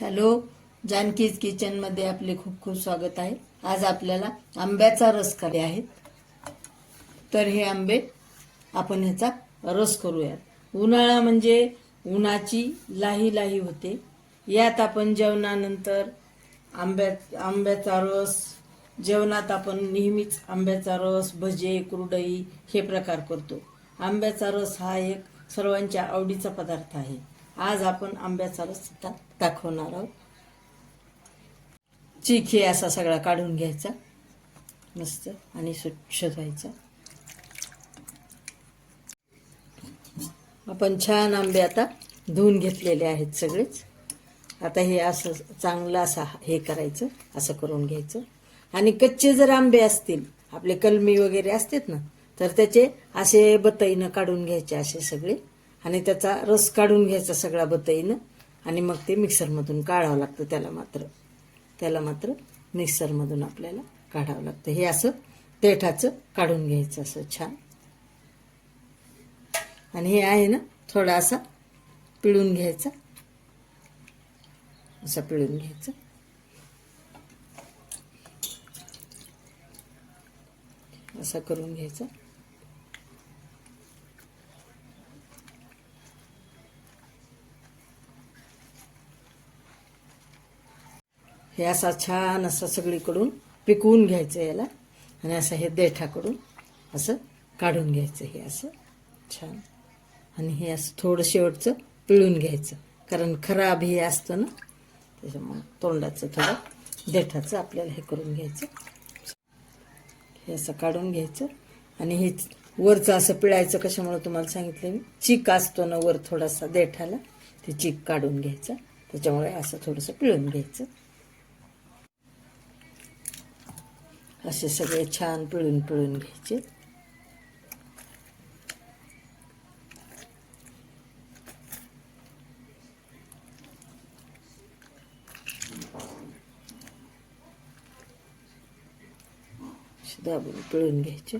Hello जानकीज किचनमध्ये आपले खूप खूप स्वागत आहे. आज आपल्याला आंब्याचा रस करायचे आहेत तर हे आंबे आपण ह्याचा रस करूयात. उन्हाळा म्हणजे उन्हाची लाही लाही होते. यात आपण जेवणानंतर आंब्या आंब्याचा रस जेवणात आपण नेहमीच आंब्याचा रस भजे कुरडई हे प्रकार करतो. आंब्याचा रस हा एक सर्वांच्या आवडीचा पदार्थ आहे. आज आपण आंब्याचा रस दाखवणार आहोत. चिखे हे असा सगळा काढून घ्यायचा. मस्त आणि स्वच्छ धुवायचा. आपण छान आंबे आता धुवून घेतलेले आहेत सगळेच. आता हे असं चांगलं असं हे करायचं असं करून घ्यायचं. आणि कच्चे जर आंबे असतील आपले कलमी वगैरे असतात ना तर त्याचे असे बतईनं काढून घ्यायचे असे सगळे. आणि त्याचा रस काढून घ्यायचा सगळा बतईनं. आणि मग ते मिक्सरमधून काढावं लागतं त्याला मात्र. त्याला मात्र मिक्सरमधून आपल्याला काढावं लागतं. हे असं देठाचं काढून घ्यायचं असं छान. आणि हे आहे ना थोडा असा पिळून घ्यायचा. असं पिळून घ्यायचं. असं करून घ्यायचं. हे असा छान असा सगळीकडून पिकवून घ्यायचं याला. आणि असं हे देठाकडून असं काढून घ्यायचं हे असं. छान. आणि हे असं थोडं शेवटचं पिळून घ्यायचं. कारण खराब हे असतं ना त्याच्यामुळं तोंडाचं थोडं देठाचं आपल्याला हे करून घ्यायचं. हे असं काढून घ्यायचं. आणि हे वरचं असं पिळायचं कशामुळं तुम्हाला सांगितलं मी? चीक असतो ना वर थोडासा देठाला ते चीक काढून घ्यायचं. त्याच्यामुळे असं थोडंसं पिळून घ्यायचं. असे सगळे छान पिळून पिळून घ्यायचे. दाबून पिळून घ्यायचे.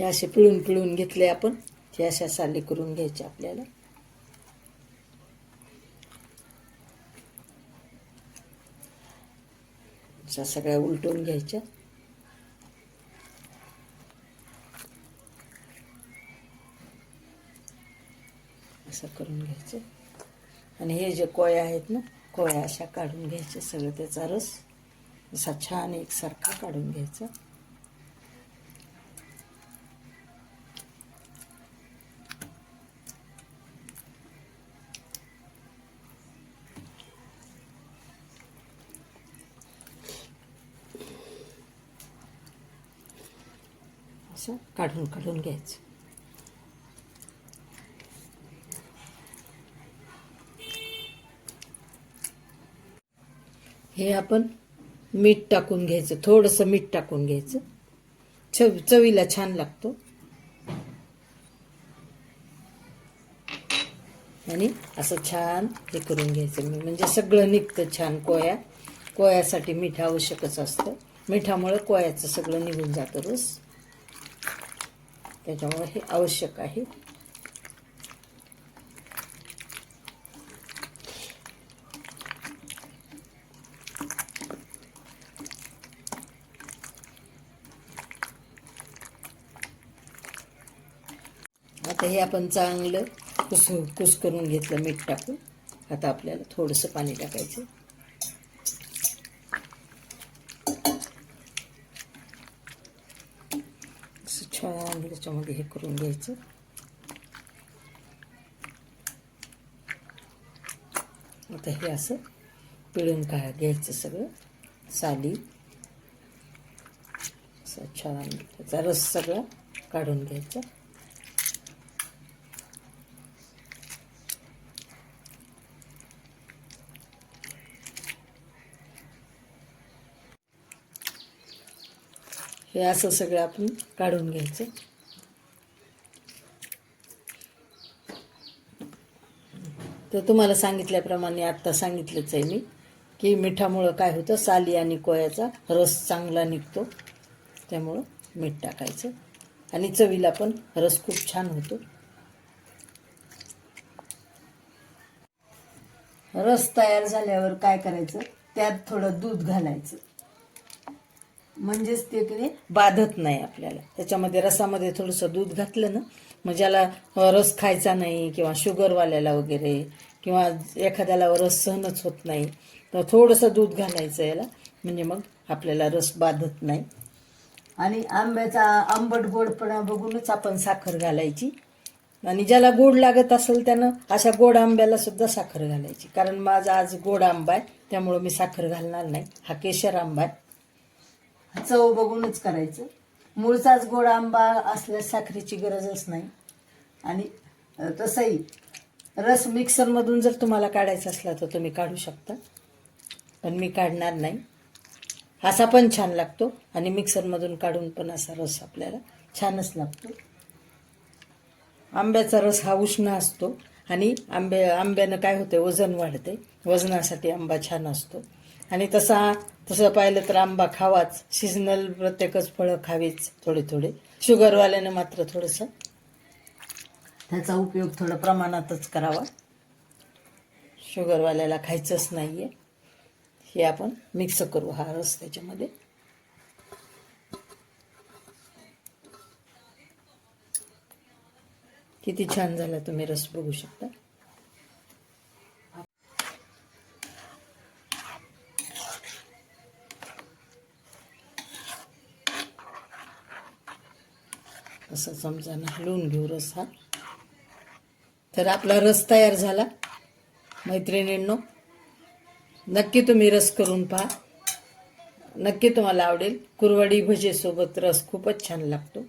हे असे पिळून पिळून घेतले आपण. हे अशा साली करून घ्यायचे आपल्याला. अशा सगळ्या उलटून घ्यायच्या. असं करून घ्यायचं. आणि हे जे कोया आहेत ना कोया अशा काढून घ्यायच्या. सगळं त्याचा रस असा छान एकसारखा काढून घ्यायचा. असं काढून काढून घ्यायचं. हे आपण मीठ टाकून घ्यायचं थोडंसं मीठ टाकून घ्यायचं. चव चवीला छान लागतो. आणि असं छान हे करून घ्यायचं. म्हणजे सगळं निघतं छान कोया. कोयासाठी मीठ आवश्यकच असतं. मिठामुळे कोयाचं सगळं निघून जातं रस त्याच्यामुळे हे आवश्यक आहे. आता हे आपण चांगलं कुस कुस करून घेतलं मीठ टाकून. आता आपल्याला थोडंसं पाणी टाकायचं. असं छान त्याच्यामध्ये हे करून घ्यायचं आता हे असं पिळून काय घ्यायचं सगळं साली असं छान त्याचा रस सगळा काढून घ्यायचा हे असं सगळं आपण काढून घ्यायचं. तर तुम्हाला सांगितल्याप्रमाणे आत्ता सांगितलंच आहे मी की मिठामुळं काय होतं साली आणि कोयाचा रस चांगला निघतो त्यामुळं मीठ टाकायचं. आणि चवीला पण रस खूप छान होतो. रस तयार झाल्यावर काय करायचं त्यात थोडं दूध घालायचं. म्हणजेच ते की बाधत नाही आपल्याला. त्याच्यामध्ये रसामध्ये थोडंसं दूध घातलं ना मग ज्याला रस खायचा नाही किंवा शुगरवाल्याला वगैरे किंवा एखाद्याला रस सहनच होत नाही तर थोडंसं दूध घालायचं याला म्हणजे मग आपल्याला रस बाधत नाही. आणि आंब्याचा आंबट गोडपणा बघूनच आपण साखर घालायची. आणि ज्याला गोड लागत असेल त्यानं अशा गोड आंब्याला सुद्धा साखर घालायची. कारण माझा आज गोड आंबा आहे त्यामुळं मी साखर घालणार नाही. हा केशर आंबा आहे. चव बघूनच करायचं. मूळचाच गोड आंबा असल्यास साखरेची गरजच नाही. आणि तसंही रस मिक्सरमधून जर तुम्हाला काढायचा असला तर तुम्ही काढू शकता. पण मी काढणार नाही. असा पण छान लागतो. आणि मिक्सरमधून काढून पण असा रस आपल्याला छानच लागतो. आंब्याचा रस हा उष्ण असतो. आणि आंबे आंब्यानं काय होते वजन वाढते वजनासाठी आंबा छान असतो. आणि तसा तसं पाहिलं तर आंबा खावाच. सिजनल प्रत्येकच फळं खावीच थोडे थोडे. शुगरवाल्यानं मात्र थोडंसं. त्याचा उपयोग थोडं प्रमाणातच करावा. शुगरवाल्याला खायचंच नाही आहे हे आपण मिक्स करू हा रस त्याच्यामध्ये. किती छान झाला तुम्ही रस बघू शकता. असं समजानं हलवून घेऊ रस हा. तर आपला रस तयार झाला. मैत्रिणींनो नक्की तुम्ही रस करून पहा. नक्की तुम्हाला आवडेल. कुरवडी भजेसोबत रस खूपच छान लागतो.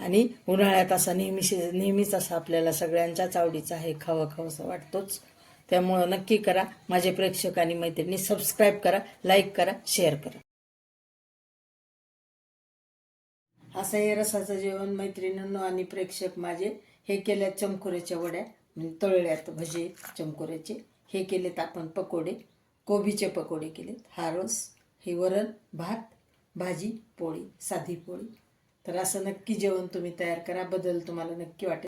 आणि उन्हाळ्यात असा नेहमीशी नेहमीच असा आपल्याला सगळ्यांच्याच आवडीचा आहे. खावा खावासा वाटतोच. त्यामुळं नक्की करा. माझे प्रेक्षक आणि मैत्रिणी सबस्क्राईब करा लाईक करा शेअर करा. असं हे रसाचं जेवण मैत्रिणींनो आणि प्रेक्षक माझे हे केल्यात चमकुऱ्याच्या वड्या म्हणजे तळल्यात भजे चमकुऱ्याचे हे केलेत आपण पकोडे कोबीचे पकोडे केलेत. हा रस हे वरण भात भाजी पोळी साधी पोळी. तर असं नक्की जेवण तुम्ही तयार करा. बदल तुम्हाला नक्की वाटेल.